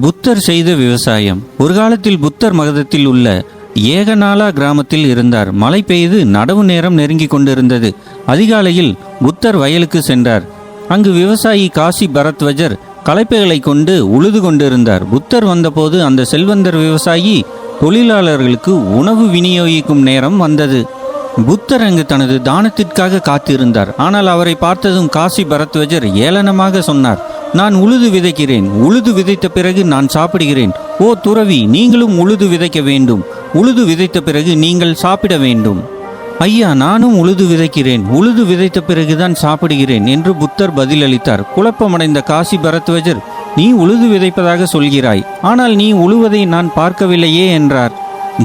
புத்தர் செய்த விவசாயம். ஒரு காலத்தில் புத்தர் மகதத்தில் உள்ள ஏகநாளா கிராமத்தில் இருந்தார். மழை பெய்து நடவு நேரம் நெருங்கிக் கொண்டிருந்தது. அதிகாலையில் புத்தர் வயலுக்கு சென்றார். அங்கு விவசாயி காசி பரத்வஜர் களைப்பைகளை கொண்டு உழுது கொண்டிருந்தார். புத்தர் வந்தபோது அந்த செல்வந்தர் விவசாயி தொழிலாளர்களுக்கு உணவு விநியோகிக்கும் நேரம் வந்தது. புத்தர் அங்கு தனது தானத்திற்காக காத்திருந்தார். ஆனால் அவரை பார்த்ததும் காசி பரத்வஜர் ஏளனமாக சொன்னார். நான் உழுது விதைக்கிறேன். உழுது விதைத்த பிறகு நான் சாப்பிடுகிறேன். ஓ துறவி நீங்களும் உழுது விதைக்க வேண்டும். உழுது விதைத்த பிறகு நீங்கள் சாப்பிட வேண்டும். ஐயா நானும் உழுது விதைக்கிறேன். உழுது விதைத்த பிறகுதான் சாப்பிடுகிறேன் என்று புத்தர் பதிலளித்தார். குழப்பமடைந்த காசி பரத்வஜர் நீ உழுது விதைப்பதாக சொல்கிறாய். ஆனால் நீ உழுவதை நான் பார்க்கவில்லையே என்றார்.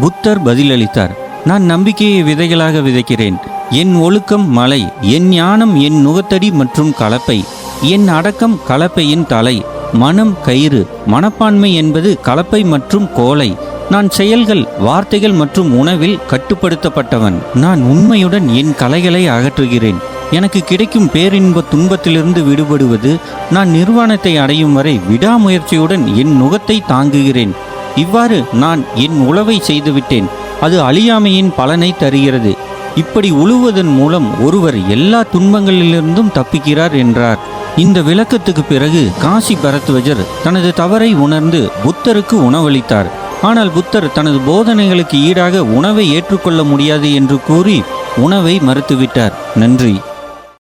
புத்தர் பதிலளித்தார். நான் நம்பிக்கையை விதைகளாக விதைக்கிறேன். என் ஒழுக்கம் மலை என் ஞானம் என் நுகத்தடி மற்றும் கலப்பை. என் அடக்கம் கலப்பையின் தலை மனம் கயிறு மனப்பான்மை என்பது கலப்பை மற்றும் கோலை. நான் செயல்கள் வார்த்தைகள் மற்றும் உணவில் கட்டுப்படுத்தப்பட்டவன். நான் உண்மையுடன் என் கலைகளை அகற்றுகிறேன். எனக்கு கிடைக்கும் பேரின்ப துன்பத்திலிருந்து விடுபடுவது நான் நிர்வாணத்தை அடையும் வரை விடாமுயற்சியுடன் என் நுகத்தை தாங்குகிறேன். இவ்வாறு நான் என் உழவை செய்துவிட்டேன். அது அழியாமையின் பலனை தருகிறது. இப்படி உழுவதன் மூலம் ஒருவர் எல்லா துன்பங்களிலிருந்தும் தப்பிக்கிறார் என்றார். இந்த விளக்கத்துக்கு பிறகு காசி பரத்வஜர் தனது தவறை உணர்ந்து புத்தருக்கு உணவளித்தார். ஆனால் புத்தர் தனது போதனைகளுக்கு ஈடாக உணவை ஏற்றுக்கொள்ள முடியாது என்று கூறி உணவை மறுத்துவிட்டார். நன்றி.